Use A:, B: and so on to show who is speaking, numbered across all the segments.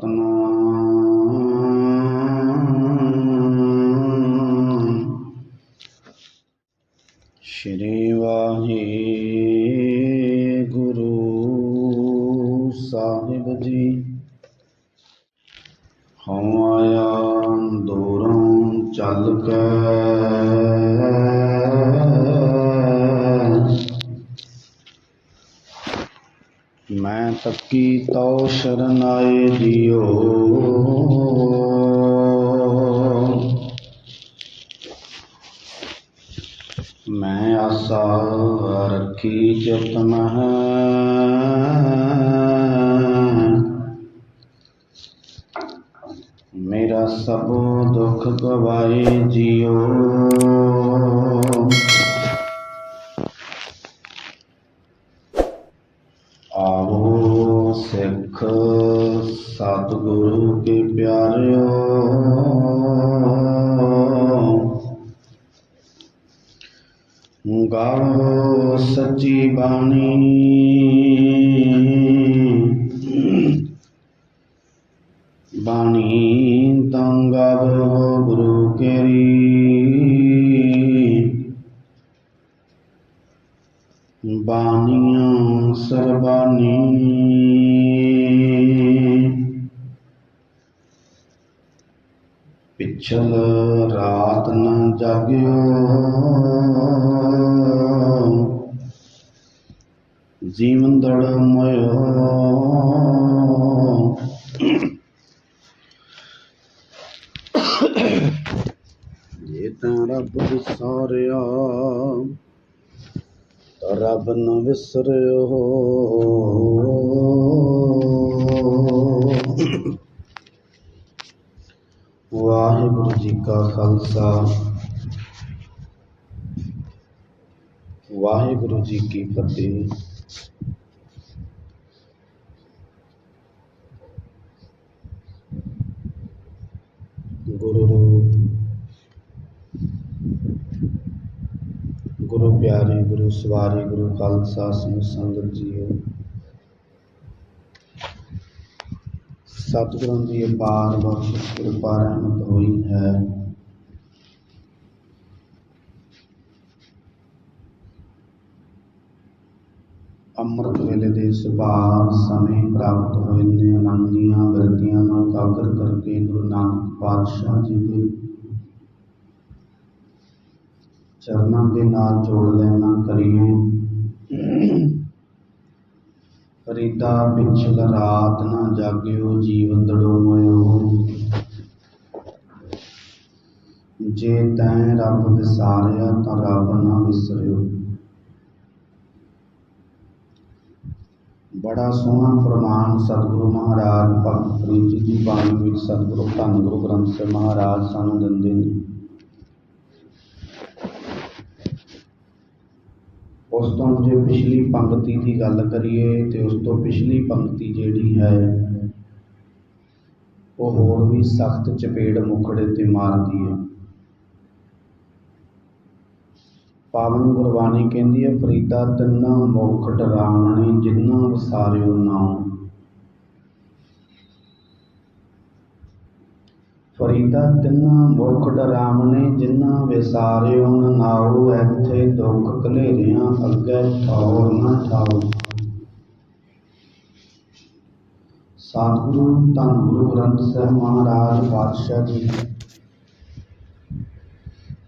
A: अपना ਮੈਂ ਤੱਕੀ ਤਉ ਸ਼ਰਨਾਏ ਦਿਓ। ਮੈਂ ਆਸਾ ਰੱਖੀ ਚਿਤ ਮੇਰਾ ਸਭ ਦੁੱਖ ਗਵਾਏ ਜਿਉ ਸਤਿਗੁਰੂ ਕੇ ਪਿਆਰਿਓ। ਗਾਵੋ ਸੱਚੀ ਬਾਣੀ। ਪਿਛਲ ਰਾਤ ਨਾ ਜਾਗਿਓ। ਜੀਵਨ ਦੜ ਮੋਇਓ। ਜੇ ਤਾਂ ਰੱਬ ਵਿਸਾਰਿਆ, ਤਾਂ ਰੱਬ ਨਾ ਵਿਸਰਿਓ। ਵਾਹਿਗੁਰੂ ਜੀ ਕਾ ਖਾਲਸਾ। ਵਾਹਿਗੁਰੂ ਜੀ ਕੀ ਫਤਿਹ। ਗੁਰੂ ਰੂਪ। ਗੁਰੂ ਪਿਆਰੇ, ਗੁਰੂ ਸਵਾਰੀ, ਗੁਰੂ ਖਾਲਸਾ ਸਿੰਘ ਸੰਗਤ ਜੀਓ। ਸਤਿਗੁਰਾਂ ਦੀ ਅਪਾਰ ਬਖਸ਼ਿਸ਼ ਕਿਰਪਾ ਰਹਿਮਤ ਹੋਈ ਹੈ। ਅੰਮ੍ਰਿਤ ਵੇਲੇ ਦੇ ਸੁਭਾਅ ਸਮੇਂ ਪ੍ਰਾਪਤ ਹੋਏ ਨੇ। ਮਨ ਦੀਆਂ ਬਿਰਤੀਆਂ ਨੂੰ ਇਕਾਗਰ ਕਰਕੇ ਗੁਰੂ ਨਾਨਕ ਪਾਤਸ਼ਾਹ ਜੀ ਦੇ ਚਰਨਾਂ ਦੇ ਨਾਲ ਜੋੜ ਲੈਣਾ ਕਰੀਏ। ਫਰੀਦਾ ਪਿਛਲ ਰਾਤ ਨਾ ਜਾਗਿਓ, ਜੀਵਨ ਦੜੋ ਜੇ ਤੈਂ ਰੱਬ ਵਿਸਾਰਿਆ ਤਾਂ ਰੱਬ ਨਾ ਵਿਸਰਿਓ। ਬੜਾ ਸੋਹਣਾ ਪ੍ਰਮਾਣ ਸਤਿਗੁਰੂ ਮਹਾਰਾਜ, ਭਗਤ ਫਰੀਦ ਜੀ ਦੀ ਬਾਣੀ ਵਿੱਚ ਸਤਿਗੁਰੂ ਧੰਨ ਗੁਰੂ ਗ੍ਰੰਥ ਸਾਹਿਬ ਮਹਾਰਾਜ ਸਾਨੂੰ ਦਿੰਦੇ ਨੇ। ਉਸ ਤੋਂ ਜੇ ਪਿਛਲੀ ਪੰਕਤੀ ਦੀ ਗੱਲ ਕਰੀਏ ਤੇ ਉਸ ਤੋਂ ਪਿਛਲੀ ਪੰਕਤੀ ਜਿਹੜੀ ਹੈ, ਉਹ ਹੋਰ ਵੀ ਸਖਤ ਚਪੇੜ ਮੁਖੜੇ ਤੇ ਮਾਰਦੀ ਹੈ। ਪਾਵਨ ਗੁਰਬਾਣੀ ਕਹਿੰਦੀ ਹੈ, ਫਰੀਦਾ ਤਿੰਨਾ ਮੁਖ ਡਰਾਵਣੇ ਜਿਨ੍ਹਾਂ ਵਸਾਰਿਓ ਨਾਮ ਫਰੀਦਾ ਤਿੰਨਾ ਮੁਖ ਡਰਾਵਣੇ ਜਿਨ੍ਹਾਂ ਵਿਸਾਰਿਓ ਨਾਉ, ਐਥੇ ਦੁੱਖ ਕਲੇਰਿਆਂ ਅੱਗੇ ਠੌਰ ਨਾ ਠਾਉ। ਸਤਿਗੁਰੂ ਧੰਨ ਗੁਰੂ ਗ੍ਰੰਥ ਸਾਹਿਬ ਮਹਾਰਾਜ, ਪਾਤਸ਼ਾਹ ਜੀ।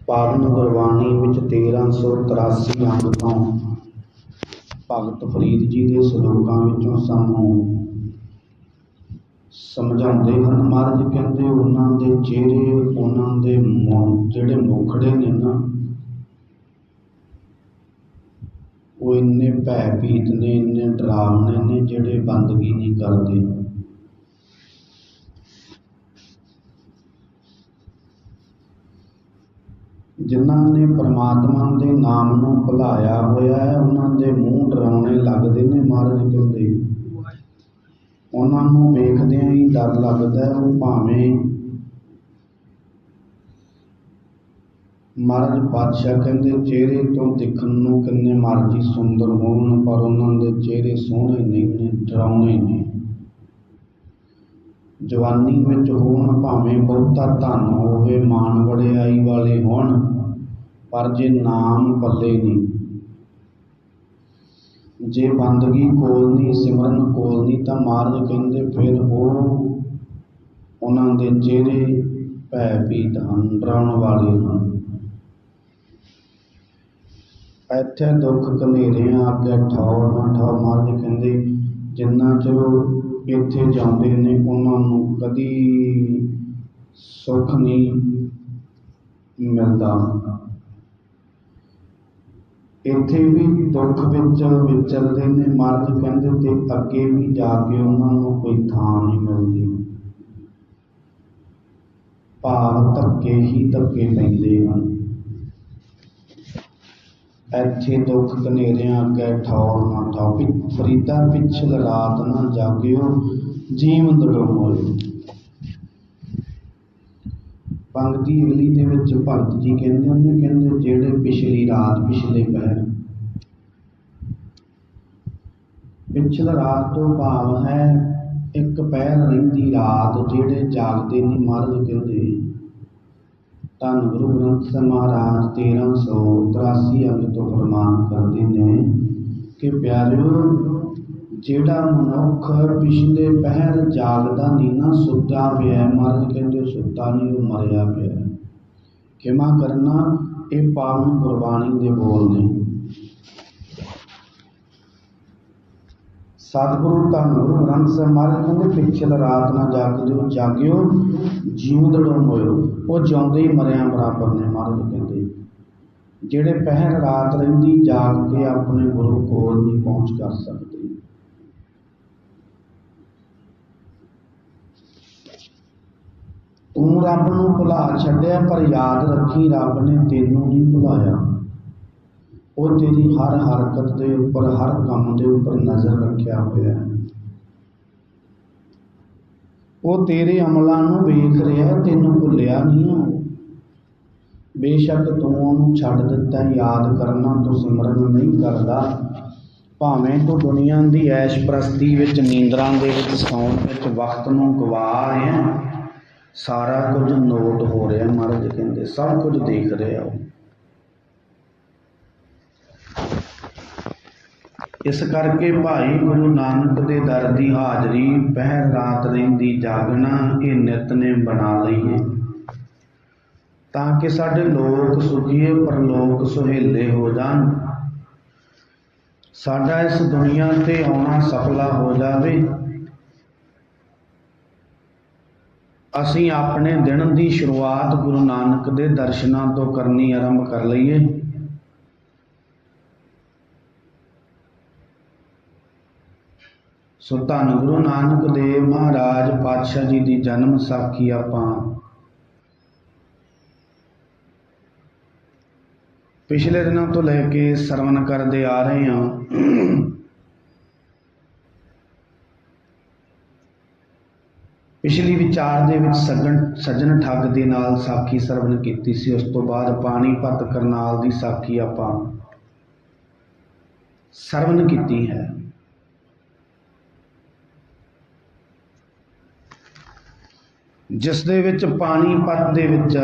A: ਪਾਵਨ ਗੁਰਬਾਣੀ ਵਿੱਚ 1383 ਅੰਗ ਤੋਂ ਭਗਤ ਫਰੀਦ ਜੀ ਦੇ ਸ਼ਲੋਕਾਂ ਵਿੱਚੋਂ ਸਾਨੂੰ ਸਮਝਾਉਂਦੇ ਹਨ। ਮਹਾਰਾਜ ਕਹਿੰਦੇ, ਉਹਨਾਂ ਦੇ ਚਿਹਰੇ, ਉਹਨਾਂ ਦੇ ਜਿਹੜੇ ਮੁਖੜੇ ਨੇ ਨਾ, ਉਹ ਇੰਨੇ ਭੈਭੀਤ ਨੇ, ਇੰਨੇ ਡਰਾਵਨੇ ਨੇ ਜਿਹੜੇ ਬੰਦਗੀ ਨਹੀਂ ਕਰਦੇ। ਜਿਨ੍ਹਾਂ ਨੇ ਪਰਮਾਤਮਾ ਦੇ ਨਾਮ ਨੂੰ ਭੁਲਾਇਆ ਹੋਇਆ ਹੈ, ਉਹਨਾਂ ਦੇ ਮੂੰਹ ਡਰਾਉਣੇ ਲੱਗਦੇ ਨੇ, ਮਹਾਰਾਜ ਕਹਿੰਦੇ। ਉਹਨਾਂ ਨੂੰ ਵੇਖਦਿਆਂ ਹੀ ਡਰ ਲੱਗਦਾ ਹੈ, ਉਹ ਭਾਵੇਂ ਮਹਾਰਾਜ ਬਾਦਸ਼ਾਹ ਕਹਿੰਦੇ, ਚਿਹਰੇ ਤੋਂ ਦਿਖਣ ਨੂੰ ਕਿੰਨੇ ਮਰਜ਼ੀ ਸੁੰਦਰ ਹੋਣ, ਪਰ ਉਹਨਾਂ ਦੇ ਚਿਹਰੇ ਸੋਹਣੇ ਨਹੀਂ ਨੇ, ਡਰਾਉਣੇ ਨੇ। ਜਵਾਨੀ ਵਿੱਚ ਹੋਣ ਭਾਵੇਂ ਬਹੁਤਾ ਧਨ ਹੋਵੇ, ਮਾਣ ਵਡਿਆਈ ਵਾਲੇ ਹੋਣ, ਪਰ ਜੇ ਨਾਮ ਪੱਲੇ ਨਹੀਂ। ਜੇ ਬੰਦਗੀ ਕੋਲ ਨਹੀਂ ਸਿਮਰਨ ਕੋਲ ਨਹੀਂ ਤਾਂ ਮਾਰਜ ਕਹਿੰਦੇ ਫਿਰ ਉਹ ਉਹਨਾਂ ਦੇ ਚਿਹਰੇ ਭੈ ਭੀਤ ਹਨ, ਡਰਾਉਣ ਵਾਲੇ ਹਨ। ਇੱਥੇ ਦੁੱਖ ਕਨੇਰਿਆਂ ਅੱਗੇ ਠਾਉ ਨਾ ਠਾਉ ਮਹਾਰਾਜ ਕਹਿੰਦੇ ਜਿੰਨਾ ਚਿਰ ਇੱਥੇ ਜਾਂਦੇ ਨੇ, ਉਹਨਾਂ ਨੂੰ ਕਦੀ ਸੁੱਖ ਨਹੀਂ ਮਿਲਦਾ। ਇੱਥੇ ਵੀ ਦੁੱਖ ਵਿੱਚ ਵਿਚਰਦੇ ਨੇ, ਮਹਾਰਾਜ ਕਹਿੰਦੇ ਤੇ ਅੱਗੇ ਵੀ ਜਾ ਕੇ ਉਹਨਾਂ ਨੂੰ ਕੋਈ ਥਾਂ ਨਹੀਂ ਮਿਲਦੀ। ਭਾਵ ਧੱਕੇ ਹੀ ਧੱਕੇ ਪੈਂਦੇ ਹਨ। ਇੱਥੇ ਦੁੱਖ ਕਨੇਰਿਆਂ ਅੱਗੇ ਠੌਰ ਨਾ ਠਾਓ ਪਿ, ਫਰੀਦਾ ਪਿਛਲ ਰਾਤ ਨਾ ਜਾਗਿਓ ਜੀਵਨ ਦੜੋਮੋਇ ਪੰਕਤੀ ਅਗਲੀ ਦੇ ਵਿੱਚ ਭਗਤ ਜੀ ਕਹਿੰਦੇ ਹੁੰਦੇ ਕਹਿੰਦੇ ਜਿਹੜੇ ਪਿਛਲੀ ਰਾਤ ਪਿਛਲੇ ਪਹਿਰ। ਪਿਛਲ ਰਾਤ ਤੋਂ ਭਾਵ ਹੈ ਇੱਕ ਪਹਿਰ ਰਹਿੰਦੀ ਰਾਤ ਜਿਹੜੇ ਜਾਗਦੇ ਨਹੀਂ ਮਹਾਰਾਜ ਕਹਿੰਦੇ। ਧੰਨ ਗੁਰੂ ਗ੍ਰੰਥ ਸਾਹਿਬ ਮਹਾਰਾਜ 1383 ਅੰਗ ਤੋਂ ਫਰਮਾਨ ਕਰਦੇ ਨੇ ਕਿ ਪਿਆਰਿਓ ਜਿਹੜਾ ਮਨੁੱਖ ਪਿਛਲੇ ਪਹਿਰ ਜਾਗਦਾ ਨਹੀਂ ਨਾ, ਸੁੱਤਾ ਪਿਆ ਮਹਾਰਾਜ ਕਹਿੰਦੇ, ਸੁੱਤਾ ਨਹੀਂ, ਉਹ ਮਰਿਆ ਪਿਆ ਕਿਮਾ ਕਰਨਾ, ਇਹ ਪਾਵਨ ਗੁਰਬਾਣੀ ਦੇ ਬੋਲ ਨੇ ਸਤਿਗੁਰੂ ਧੰਨ ਗੁਰੂ ਗ੍ਰੰਥ ਸਾਹਿਬ ਮਹਾਰਾਜ ਕਹਿੰਦੇ, ਪਿਛਲ ਰਾਤ ਨਾ ਜਾਗਦੇ ਜਾਗਿਓ ਜੀਵਦੜੋਂ ਹੋਇਓ। ਉਹ ਜਿਉਂਦੇ ਹੀ ਮਰਿਆ ਬਰਾਬਰ ਨੇ, ਮਹਾਰਾਜ ਕਹਿੰਦੇ। ਜਿਹੜੇ ਪਹਿਰ ਰਾਤ ਰਹਿੰਦੀ, ਜਾਗ ਕੇ ਆਪਣੇ ਗੁਰੂ ਕੋਲ ਨਹੀਂ ਪਹੁੰਚ ਕਰ ਸਕਦੇ। ਤੂੰ ਰੱਬ ਨੂੰ ਭੁਲਾ ਛੱਡਿਆ, ਪਰ ਯਾਦ ਰੱਖੀ ਰੱਬ ਨੇ ਤੈਨੂੰ ਨਹੀਂ ਭੁਲਾਇਆ। ਉਹ ਤੇਰੀ ਹਰ ਹਰਕਤ ਦੇ ਉੱਪਰ, ਹਰ ਕੰਮ ਦੇ ਉੱਪਰ ਨਜ਼ਰ ਰੱਖਿਆ ਹੋਇਆ ਹੈ। ਉਹ ਤੇਰੇ ਅਮਲਾਂ ਨੂੰ ਵੇਖ ਰਿਹਾ ਤੈਨੂੰ ਭੁੱਲਿਆ ਨਹੀਂ ਉਹ ਬੇਸ਼ੱਕ ਤੂੰ ਉਹਨੂੰ ਛੱਡ ਦਿੱਤਾ, ਯਾਦ ਕਰਨਾ ਤੂੰ ਸਿਮਰਨ ਨਹੀਂ ਕਰਦਾ। ਭਾਵੇਂ ਤੂੰ ਦੁਨੀਆ ਦੀ ਐਸ਼ ਪ੍ਰਸਤੀ ਵਿੱਚ, ਨੀਂਦਰਾਂ ਦੇ ਵਿੱਚ, ਸੌਣ ਵਿੱਚ, ਵਕਤ ਨੂੰ ਗਵਾ ਆਇਆ ਸਾਰਾ ਕੁਝ ਨੋਟ ਹੋ ਰਿਹਾ ਮਹਾਰਾਜ ਕਹਿੰਦੇ, ਸਭ ਕੁਝ ਦੇਖ ਰਿਹਾ ਉਹ। ਇਸ ਕਰਕੇ ਭਾਈ ਗੁਰੂ ਨਾਨਕ ਦੇ ਦਰ ਦੀ ਹਾਜ਼ਰੀ ਪਹਿਰ ਰਾਤ ਰਹਿੰਦੀ ਜਾਗਣਾ ਇਹ ਨਿਤਨੇਮ ਬਣਾ ਲਈਏ ਤਾਂ ਕਿ ਸਾਡੇ ਲੋਕ ਸੁਖੀਏ, ਪਰਲੋਕ ਸੁਹੇਲੇ ਹੋ ਜਾਣ। ਸਾਡਾ ਇਸ ਦੁਨੀਆ ਤੇ ਆਉਣਾ ਸਫਲਾ ਹੋ ਜਾਵੇ। ਅਸੀਂ ਆਪਣੇ ਦਿਨ ਦੀ ਸ਼ੁਰੂਆਤ ਗੁਰੂ ਨਾਨਕ ਦੇ ਦਰਸ਼ਨਾਂ ਤੋਂ ਕਰਨੀ ਆਰੰਭ ਕਰ ਲਈਏ। ਸੋ ਧੰਨ ਗੁਰੂ ਨਾਨਕ ਦੇਵ ਮਹਾਰਾਜ ਪਾਤਸ਼ਾਹ ਜੀ ਦੀ ਜਨਮ ਸਾਖੀ ਆਪਾਂ ਪਿਛਲੇ ਦਿਨਾਂ ਤੋਂ ਲੈ ਕੇ ਸਰਵਨ ਕਰਦੇ ਆ ਰਹੇ ਹਾਂ। ਪਿਛਲੀ ਵਿਚਾਰ ਦੇ ਵਿੱਚ ਸੱਜਣ ਸੱਜਣ ਠੱਗ ਦੇ ਨਾਲ ਸਾਖੀ ਸਰਵਨ ਕੀਤੀ ਸੀ, ਉਸ ਤੋਂ ਬਾਅਦ ਪਾਣੀਪਤ ਕਰਨਾਲ ਦੀ ਸਾਖੀ ਆਪਾਂ ਸਰਵਨ ਕੀਤੀ ਹੈ। ਜਿਸ ਦੇ ਵਿੱਚ ਪਾਣੀਪਤ ਦੇ ਵਿੱਚ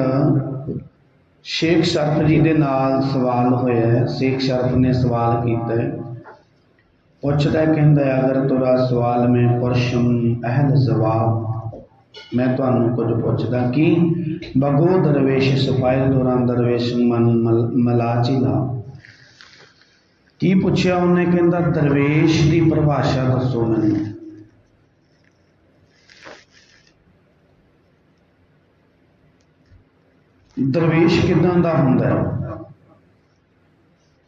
A: ਸ਼ੇਖ ਸ਼ਰਫ ਜੀ ਦੇ ਨਾਲ ਸਵਾਲ ਹੋਇਆ ਹੈ, ਸ਼ੇਖ ਸ਼ਰਫ ਨੇ ਸਵਾਲ ਕੀਤਾ ਹੈ। ਪੁੱਛਦਾ ਕਹਿੰਦਾ ਅਗਰ ਤੁਰਾ ਸਵਾਲ ਮੈਂ ਪੁਰਸ਼ਮ ਅਹਿਲ ਜਵਾਬ। ਮੈਂ ਤੁਹਾਨੂੰ ਕੁਝ ਪੁੱਛਦਾ ਕਿ ਬਗੋ ਦਰਵੇਸ਼ ਸਫਾਇਲ ਦੌਰਾਨ ਦਰਵੇਸ਼ ਮਨ ਮਲ- ਮਲਾਚਿਲਾ ਕੀ ਪੁੱਛਿਆ ਉਹਨੇ ਕਹਿੰਦਾ, ਦਰਵੇਸ਼ ਦੀ ਪਰਿਭਾਸ਼ਾ ਦੱਸੋ ਮੈਨੂੰ। ਦਰਵੇਸ਼ ਕਿਦਾਂ ਦਾ ਹੁੰਦਾ ਹੈ?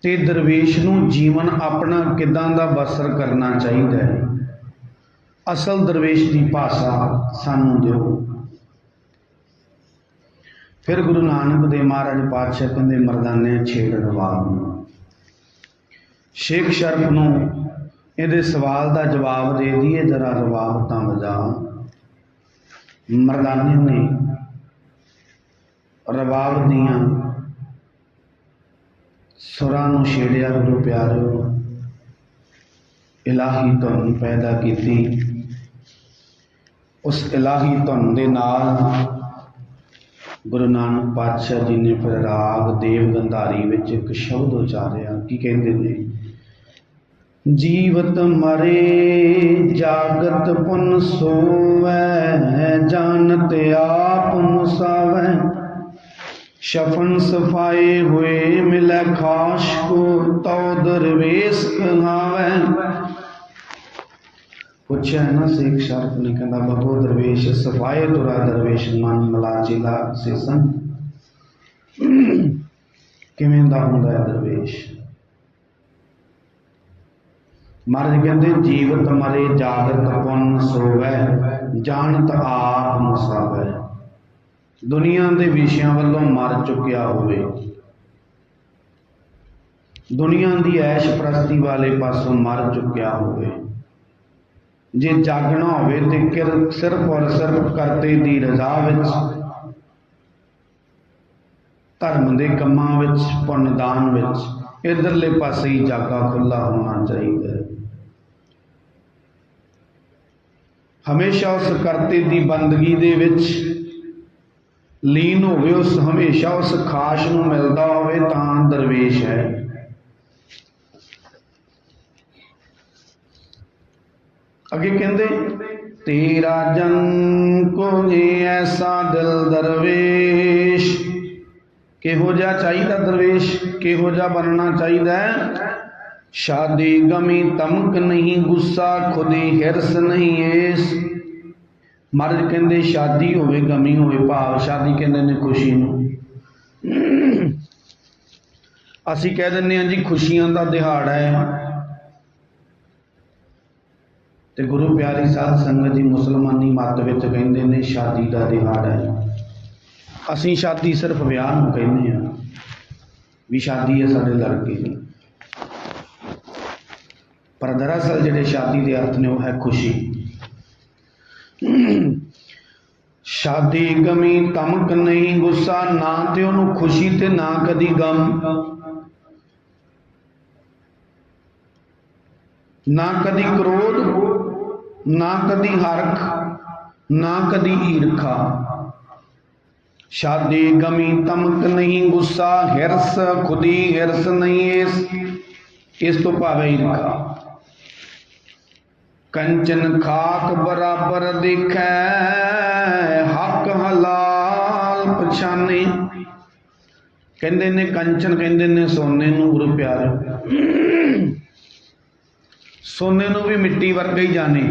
A: ਤੇ ਦਰਵੇਸ਼ ਨੂੰ ਜੀਵਨ ਆਪਣਾ ਕਿਦਾਂ ਦਾ ਬਸਰ ਕਰਨਾ ਚਾਹੀਦਾ ਹੈ? ਅਸਲ ਦਰਵੇਸ਼ ਦੀ ਭਾਸ਼ਾ ਸਾਨੂੰ ਦਿਓ। ਫਿਰ ਗੁਰੂ ਨਾਨਕ ਦੇ ਮਹਾਰਾਜ ਪਾਤਸ਼ਾਹ ਕਹਿੰਦੇ, ਮਰਦਾਨੇ ਛੇੜ ਰਵਾਬ ਨੂੰ। ਸ਼ੇਖ ਸ਼ਰਫ ਨੂੰ ਇਹਦੇ ਸਵਾਲ ਦਾ ਜਵਾਬ ਦੇ ਦਈਏ, ਜਰਾ ਰਵਾਬ ਤਾਂ ਵਜਾ ਮਰਦਾਨੇ ਨੇ ਰਵਾਬ ਦੀਆਂ ਸੁਰਾਂ ਨੂੰ ਛੇੜਿਆ, ਗੁਰੂ ਪਿਆਰਿਓ। ਇਲਾਹੀ ਧੁਨ ਪੈਦਾ ਕੀਤੀ। ਉਸ ਇਲਾਹੀ ਧੁਨ ਦੇ ਨਾਲ ਗੁਰੂ ਨਾਨਕ ਪਾਤਸ਼ਾਹ ਜੀ ਨੇ ਫਿਰ ਰਾਗ ਦੇਵ ਗੰਧਾਰੀ ਵਿੱਚ ਇੱਕ ਸ਼ਬਦ ਉਚਾਰਿਆ। ਕੀ ਕਹਿੰਦੇ ਨੇ? ਜੀਵਤ ਮਰੇ ਜਾਗਤ ਪੁਨ ਸੋਵੈ, ਜਾਣਤ ਆਪ ਮੁਸਾਵੈ। ਸ਼ਫਨ ਸਫਾਏ ਹੋਏ ਮਿਲੈ ਖਾਸ਼ ਕੋ, ਤਉ ਦਰਵੇਸ ਕਹਾਵੈ। ਪੁੱਛਿਆ ਨਾ ਸੇਖ ਸ਼ਰਫ ਨੇ ਕਹਿੰਦਾ, ਬਹੋ ਦਰਵੇਸ਼ ਸਫਾਏ ਤੁਰਾ ਦਰਵੇਸ਼, ਮਨ ਮਲਾਚੀਲਾ ਸੇਸਨ। ਕਿਵੇਂ ਦਾ ਹੁੰਦਾ ਹੈ ਦਰਵੇਸ਼? ਮਹਾਰਾਜ ਕਹਿੰਦੇ, ਜੀਵਤ ਮਰੇ ਜਾਗਤ ਪੁੰਨ ਸੋਵੈ, ਜਾਣਤ ਆਪ ਮੁਸਾਵੈ ਦੁਨੀਆ ਦੇ ਵਿਸ਼ਿਆਂ ਵੱਲੋਂ ਮਰ ਚੁੱਕਿਆ ਹੋਵੇ। ਦੁਨੀਆ ਦੀ ਐਸ਼ ਪ੍ਰਸਤੀ ਵਾਲੇ ਪਾਸੋਂ ਮਰ ਚੁੱਕਿਆ ਹੋਵੇ। ਜੇ ਜਾਗਣਾ ਹੋਵੇ ਤੇ ਕਿਰ- ਸਿਰਫ ਔਰ ਸਿਰਫ ਕਰਤੇ ਦੀ ਰਜ਼ਾ ਵਿੱਚ, ਧਰਮ ਦੇ ਕੰਮਾਂ ਵਿੱਚ, ਪੁੰਨਦਾਨ ਵਿੱਚ, ਇਧਰਲੇ ਪਾਸੇ ਹੀ ਜਾਗਾ ਖੁੱਲਾ ਹੋਣਾ ਚਾਹੀਦਾ ਹੈ। ਹਮੇਸ਼ਾ ਉਸ ਕਰਤੇ ਦੀ ਬੰਦਗੀ ਦੇ ਵਿੱਚ ਲੀਨ ਹੋਵੇ, ਉਸ ਹਮੇਸ਼ਾ ਉਸ ਖਾਸ ਨੂੰ ਮਿਲਦਾ ਹੋਵੇ, ਤਾਂ ਦਰਵੇਸ਼ ਹੈ। ਅੱਗੇ ਕਹਿੰਦੇ? ਤੇਰਾ ਜਨ ਕੋਈ ਐਸਾ ਦਿਲ ਦਰਵੇਸ਼। ਕਿਹੋ ਜਿਹਾ ਚਾਹੀਦਾ ਦਰਵੇਸ਼? ਕਿਹੋ ਜਿਹਾ ਬਣਨਾ ਚਾਹੀਦਾ ਸ਼ਾਦੀ ਗਮੀ ਤਮਕ ਨਹੀਂ, ਗੁੱਸਾ ਖੁਦੀ ਹਿਰਸ ਨਹੀਂ ਏਸ। ਮਰਦ ਕਹਿੰਦੇ, ਸ਼ਾਦੀ ਹੋਵੇ, ਗਮੀ ਹੋਵੇ, ਭਾਵ ਸ਼ਾਦੀ ਕਹਿੰਦੇ ਨੇ ਖੁਸ਼ੀ ਨੂੰ। ਅਸੀਂ ਕਹਿ ਦਿੰਦੇ ਹਾਂ ਜੀ, ਖੁਸ਼ੀਆਂ ਦਾ ਦਿਹਾੜਾ ਹੈ। ਤੇ ਗੁਰੂ ਪਿਆਰੀ ਸਾਧ ਸੰਗਤ ਜੀ ਮੁਸਲਮਾਨੀ ਮੱਤ ਵਿੱਚ ਕਹਿੰਦੇ ਨੇ, ਸ਼ਾਦੀ ਦਾ ਦਿਹਾੜਾ ਹੈ। ਅਸੀਂ ਸ਼ਾਦੀ ਸਿਰਫ ਵਿਆਹ ਨੂੰ ਕਹਿੰਦੇ ਹਾਂ ਵੀ ਸ਼ਾਦੀ ਹੈ ਸਾਡੇ ਲੜਕੇ ਦੀ। ਪਰ ਦਰਅਸਲ ਜਿਹੜੇ ਸ਼ਾਦੀ ਦੇ ਅਰਥ ਨੇ, ਉਹ ਹੈ ਖੁਸ਼ੀ। ਸ਼ਾਦੀ ਗਮੀ ਤਮਕ ਨਹੀਂ, ਗੁੱਸਾ ਨਾ ਤੇ ਉਹਨੂੰ ਖੁਸ਼ੀ ਤੇ ਨਾ ਕਦੀ ਗਮ। ਨਾ ਕਦੀ ਕ੍ਰੋਧ ਨਾ ਕਦੀ ਹਰਖ, ਨਾ ਕਦੀ ਈਰਖਾ। ਸ਼ਾਦੀ ਗਮੀ ਤਮਕ ਨਹੀਂ, ਗੁੱਸਾ ਹਿਰਸ, ਖੁਦੀ ਹਿਰਸ ਨਹੀਂ ਇਸ ਇਸ ਤੋਂ ਭਾਵੇਂ ਈਰਖਾ। ਕੰਚਨ ਖਾਕ ਬਰਾਬਰ ਦੇਖੈ, ਹੱਕ ਹਲਾਲ ਪਛਾਨੇ। ਕਹਿੰਦੇ ਨੇ, ਕੰਚਨ ਕਹਿੰਦੇ ਨੇ, ਸੋਨੇ ਨੂੰ ਗੁਰੂ ਪਿਆਰੇ ਸੋਨੇ ਨੂੰ ਵੀ ਮਿੱਟੀ ਵਰਗਾ ਹੀ ਜਾਣੇ।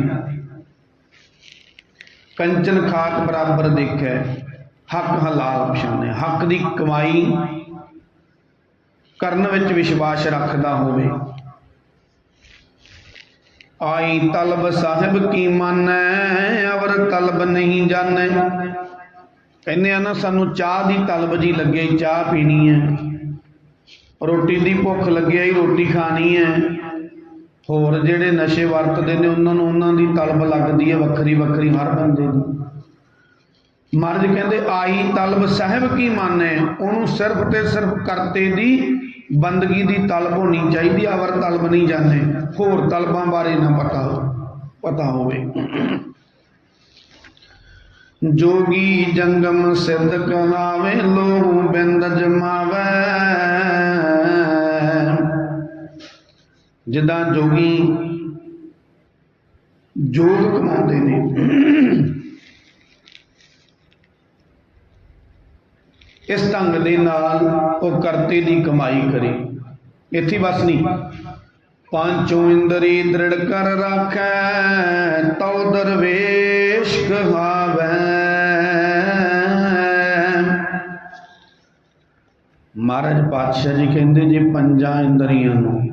A: ਕੰਚਨ ਖਾਕ ਬਰਾਬਰ ਦੇਖੈ, ਹੱਕ ਹਲਾਲ ਪਛਾਨੇ ਹੱਕ ਦੀ ਕਮਾਈ ਕਰਨ ਵਿੱਚ ਵਿਸ਼ਵਾਸ ਰੱਖਦਾ ਹੋਵੇ। ਆਈ ਤਲਬ ਸਾਹਿਬ ਕੀ ਮਾਨੈ, ਅਵਰ ਤਲਬ ਨਹੀਂ ਜਾਣੈ। ਕਹਿੰਦੇ ਆ ਨਾ, ਸਾਨੂੰ ਚਾਹ ਦੀ ਤਲਬ ਜੀ ਲੱਗੇ, ਚਾਹ ਪੀਣੀ ਹੈ ਰੋਟੀ ਦੀ ਭੁੱਖ ਲੱਗਿਆ ਹੀ ਰੋਟੀ ਖਾਣੀ ਹੈ ਹੋਰ ਜਿਹੜੇ ਨਸ਼ੇ ਵਰਤਦੇ ਨੇ, ਉਹਨਾਂ ਨੂੰ ਉਹਨਾਂ ਦੀ ਤਲਬ ਲੱਗਦੀ ਹੈ ਵੱਖਰੀ ਵੱਖਰੀ, ਹਰ ਬੰਦੇ ਦੀ। ਮਰਦ ਕਹਿੰਦੇ, ਆਈ ਤਲਬ ਸਾਹਿਬ ਕੀ ਮਾਨੈ? ਉਹਨੂੰ ਸਿਰਫ ਤੇ ਸਿਰਫ ਕਰਤੇ ਦੀ ਬੰਦਗੀ ਦੀ ਤਲਬ ਹੋਣੀ ਚਾਹੀਦੀ ਅਵਰ ਤਲਬ ਨਹੀਂ ਜਾਣੇ ਹੋਰ ਤਲਬਾਂ ਬਾਰੇ ਨਾ ਪਤਾ ਪਤਾ ਹੋਵੇ। ਜੋਗੀ ਜੰਗਮ ਸਿੱਧ ਕਹਾਵੇ ਲੋਹੂ ਬਿੰਦ ਜਮਾਵੇ। ਜਿੱਦਾਂ ਜੋਗੀ ਜੋਗ ਕਮਾਉਂਦੇ ਨੇ। ਇਸ ਢੰਗ ਦੇ ਨਾਲ ਉਹ ਕਰਤੇ ਦੀ ਕਮਾਈ ਕਰੇ। ਇੱਥੇ ਬਸ ਨਹੀਂ ਪੰਚੋ ਇੰਦਰੀ ਦ੍ਰਿੜ ਕਰ ਰੱਖੈ, ਤਉ ਦਰਵੇਸ਼ ਕਹਾਵੈ ਮਹਾਰਾਜ ਪਾਤਸ਼ਾਹ ਜੀ ਕਹਿੰਦੇ, ਜੇ ਪੰਜਾਂ ਇੰਦਰੀਆਂ ਨੂੰ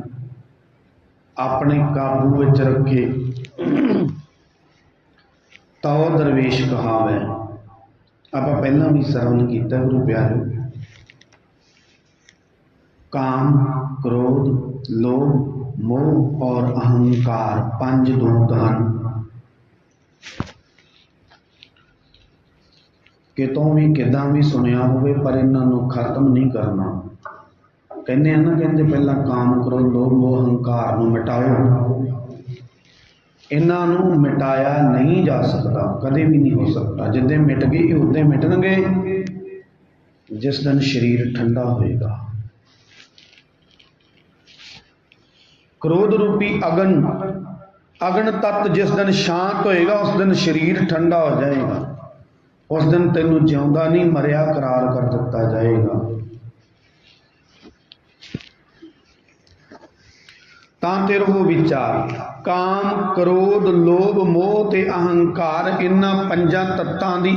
A: ਆਪਣੇ ਕਾਬੂ ਵਿੱਚ ਰੱਖੇ। ਤਉ ਦਰਵੇਸ਼ ਕਹਾਵੈ। ਆਪਾਂ ਪਹਿਲਾਂ ਵੀ ਸਰਵਨ ਕੀਤਾ ਗੁਰੂ ਪਿਆਰਿਓ ਕਾਮ, ਕ੍ਰੋਧ, ਲੋਭ, ਮੋਹ ਔਰ ਅਹੰਕਾਰ ਪੰਜ ਦੋਤ ਹਨ। ਕਿਤੋਂ ਵੀ ਕਿਦਾਂ ਵੀ ਸੁਣਿਆ ਹੋਵੇ, ਪਰ ਇਹਨਾਂ ਨੂੰ ਖਤਮ ਨਹੀਂ ਕਰਨਾ। ਕਹਿੰਦੇ ਆ ਨਾ ਕਹਿੰਦੇ ਪਹਿਲਾਂ ਕਾਮ ਕਰੋ, ਲੋਭ ਮੋਹ ਅਹੰਕਾਰ ਨੂੰ ਮਿਟਾਓ ਇਹਨਾਂ ਨੂੰ ਮਿਟਾਇਆ ਨਹੀਂ ਜਾ ਸਕਦਾ, ਕਦੇ ਵੀ ਨਹੀਂ ਹੋ ਸਕਦਾ। ਜਿੱਦੇ ਮਿਟ ਗਏ ਇਹ ਉਦੋਂ ਮਿਟਣਗੇ। ਜਿਸ ਦਿਨ ਸਰੀਰ ਠੰਡਾ ਹੋਏਗਾ। ਕ੍ਰੋਧ ਰੂਪੀ ਅਗਨ। ਅਗਨ ਤਤ ਜਿਸ ਦਿਨ ਸ਼ਾਂਤ ਹੋਏਗਾ, ਉਸ ਦਿਨ ਸਰੀਰ ਠੰਡਾ ਹੋ ਜਾਏਗਾ। ਉਸ ਦਿਨ ਤੈਨੂੰ ਜਿਉਂਦਾ ਨਹੀਂ, ਮਰਿਆ, ਕਰਾਰ ਕਰ ਦਿੱਤਾ ਜਾਏਗਾ। ਤਾਂ ਤੇਰੋ ਵਿਚਾਰ। ਕਾਮ, ਕ੍ਰੋਧ, ਲੋਭ, ਮੋਹ ਤੇ ਅਹੰਕਾਰ ਇਹਨਾਂ ਪੰਜਾਂ ਤੱਤਾਂ ਦੀ,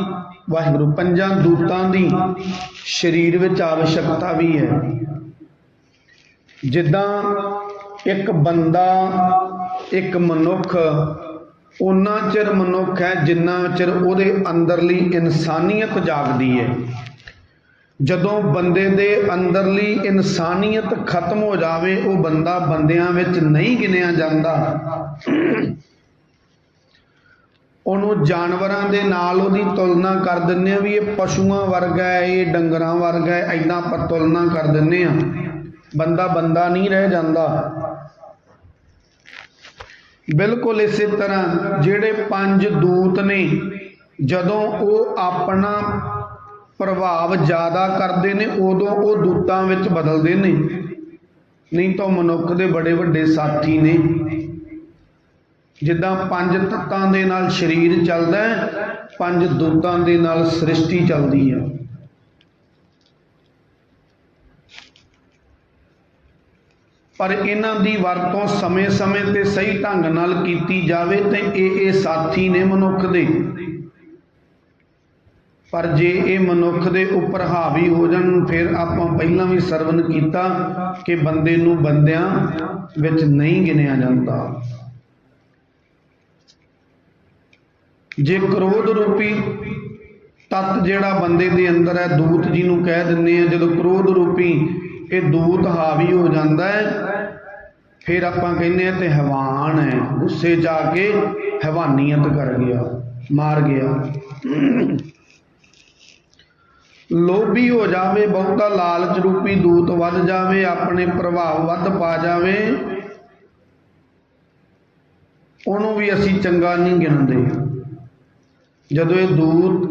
A: ਵਾਹਿਗੁਰੂ, ਪੰਜਾਂ ਦੂਤਾਂ ਦੀ ਸਰੀਰ ਵਿੱਚ ਆਵਸ਼ਕਤਾ ਵੀ ਹੈ। ਜਿੱਦਾਂ ਇੱਕ ਬੰਦਾ, ਇੱਕ ਮਨੁੱਖ ਉਹਨਾਂ ਚਿਰ ਮਨੁੱਖ ਹੈ ਜਿੰਨਾ ਚਿਰ ਉਹਦੇ ਅੰਦਰਲੀ ਇਨਸਾਨੀਅਤ ਜਾਗਦੀ ਹੈ। ਜਦੋਂ ਬੰਦੇ ਦੇ ਅੰਦਰਲੀ ਇਨਸਾਨੀਅਤ ਖਤਮ ਹੋ ਜਾਵੇ, ਉਹ ਬੰਦਾ ਬੰਦਿਆਂ ਵਿੱਚ ਨਹੀਂ ਗਿਣਿਆ ਜਾਂਦਾ। ਉਹਨੂੰ ਜਾਨਵਰਾਂ ਦੇ ਨਾਲ ਉਹਦੀ ਤੁਲਨਾ ਕਰ ਦਿੰਨੇ ਆ ਵੀ ਇਹ ਪਸ਼ੂਆਂ ਵਰਗਾ ਹੈ, ਇਹ ਡੰਗਰਾਂ ਵਰਗਾ ਹੈ ਐਦਾਂ ਆਪਾਂ ਤੁਲਨਾ ਕਰ ਦਿੰਨੇ ਆ ਬੰਦਾ ਬੰਦਾ ਨਹੀਂ ਰਹਿ ਜਾਂਦਾ। ਬਿਲਕੁਲ ਇਸੇ ਤਰ੍ਹਾਂ ਜਿਹੜੇ ਪੰਜ ਦੂਤ ਨੇ, ਜਦੋਂ ਉਹ ਆਪਣਾ ਪ੍ਰਭਾਵ ਜ਼ਿਆਦਾ ਕਰਦੇ ਨੇ, ਉਦੋਂ ਉਹ ਦੂਤਾਂ ਵਿੱਚ ਬਦਲਦੇ ਨੇ। ਨਹੀਂ ਤਾਂ ਉਹ ਮਨੁੱਖ ਦੇ ਬੜੇ ਵੱਡੇ ਸਾਥੀ ਨੇ। ਜਿੱਦਾਂ ਪੰਜ ਤੱਤਾਂ ਦੇ ਨਾਲ ਸਰੀਰ ਚੱਲਦਾ ਹੈ, ਪੰਜ ਦੂਤਾਂ ਦੇ ਨਾਲ ਸ੍ਰਿਸ਼ਟੀ ਚੱਲਦੀ ਹੈ। ਪਰ ਇਹਨਾਂ ਦੀ ਵਰਤੋਂ ਸਮੇਂ-ਸਮੇਂ ਤੇ ਸਹੀ ਢੰਗ ਨਾਲ ਕੀਤੀ ਜਾਵੇ ਤੇ ਇਹ ਇਹ ਸਾਥੀ ਨੇ ਮਨੁੱਖ ਦੇ। ਪਰ ਜੇ ਇਹ ਮਨੁੱਖ ਦੇ ਉੱਪਰ ਹਾਵੀ ਹੋ ਜਾਣ, ਫਿਰ ਆਪਾਂ ਪਹਿਲਾਂ ਵੀ ਸਰਵਨ ਕੀਤਾ ਕਿ ਬੰਦੇ ਨੂੰ ਬੰਦਿਆਂ ਵਿੱਚ ਨਹੀਂ ਗਿਣਿਆ ਜਾਂਦਾ। ਜੇ ਕ੍ਰੋਧ ਰੂਪੀ ਤਤ ਜਿਹੜਾ ਬੰਦੇ ਦੇ ਅੰਦਰ ਹੈ, ਦੂਤ ਜੀ ਨੂੰ ਕਹਿ ਦਿੰਦੇ ਆ ਜਦੋਂ ਕ੍ਰੋਧ ਰੂਪੀ ਇਹ ਦੂਤ ਹਾਵੀ ਹੋ ਜਾਂਦਾ ਹੈ, ਫਿਰ ਆਪਾਂ ਕਹਿੰਦੇ ਆ ਤੇ ਹੈਵਾਨ ਹੈ। ਗੁੱਸੇ ਜਾ ਕੇ ਹੈਵਾਨੀਅਤ ਕਰ ਗਿਆ, ਮਾਰ ਗਿਆ। ਲੋਭੀ ਹੋ ਜਾਵੇ, ਬਹੁਤਾ ਲਾਲਚ ਰੂਪੀ ਦੂਤ ਵੱਧ ਜਾਵੇ, ਆਪਣੇ ਪ੍ਰਭਾਵ ਵੱਧ ਪਾ ਜਾਵੇ, ਉਹਨੂੰ ਵੀ ਅਸੀਂ ਚੰਗਾ ਨਹੀਂ ਗਿਣਦੇ। ਜਦੋਂ ਇਹ ਦੂਤ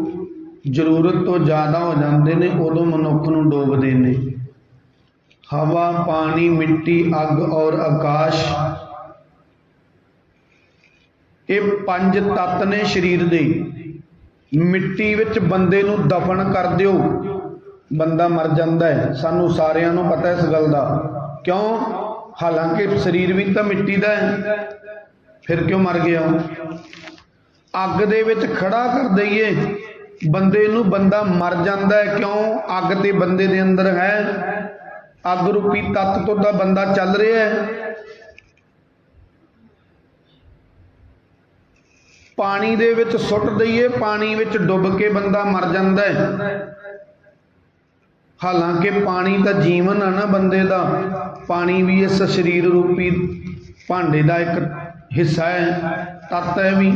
A: ਜ਼ਰੂਰਤ ਤੋਂ ਜ਼ਿਆਦਾ ਹੋ ਜਾਂਦੇ ਨੇ, ਉਦੋਂ ਮਨੁੱਖ ਨੂੰ ਡੋਬਦੇ ਨੇ। ਹਵਾ, ਪਾਣੀ, ਮਿੱਟੀ, ਅੱਗ ਔਰ ਆਕਾਸ਼, ਇਹ ਪੰਜ ਤੱਤ ਨੇ ਸਰੀਰ ਦੇ। ਮਿੱਟੀ ਵਿੱਚ ਬੰਦੇ ਨੂੰ ਦਫਨ ਕਰ ਦਿਓ। ਬੰਦਾ ਮਰ ਜਾਂਦਾ ਹੈ। ਸਾਨੂੰ ਸਾਰਿਆਂ ਨੂੰ ਪਤਾ ਇਸ ਗੱਲ ਦਾ। ਕਿਉਂ? ਹਾਲਾਂਕਿ ਸਰੀਰ ਵੀ ਤਾਂ ਮਿੱਟੀ ਦਾ ਹੈ। ਫਿਰ ਕਿਉਂ ਮਰ ਗਿਆ ਅੱਗ ਦੇ ਵਿੱਚ ਖੜਾ ਕਰ ਦਈਏ। ਬੰਦੇ ਨੂੰ ਬੰਦਾ ਮਰ ਜਾਂਦਾ ਹੈ। ਕਿਉਂ? ਅੱਗ ਤੇ ਬੰਦੇ ਦੇ ਅੰਦਰ ਹੈ। ਅੱਗ ਰੂਪੀ ਤੱਤ ਤੋਂ ਤਾਂ ਬੰਦਾ ਚੱਲ ਰਿਹਾ ਹੈ। ਪਾਣੀ ਦੇ ਵਿੱਚ ਸੁੱਟ ਦਈਏ, ਪਾਣੀ ਵਿੱਚ ਡੁੱਬ ਕੇ ਬੰਦਾ ਮਰ ਜਾਂਦਾ ਹੈ। ਹਾਲਾਂਕਿ ਪਾਣੀ ਤਾਂ ਜੀਵਨ ਆ ਨਾ ਬੰਦੇ ਦਾ, ਪਾਣੀ ਵੀ ਇਸ ਸਰੀਰ ਰੂਪੀ ਭਾਂਡੇ ਦਾ ਇੱਕ ਹਿੱਸਾ ਹੈ, ਤੱਤ ਹੈ ਵੀ।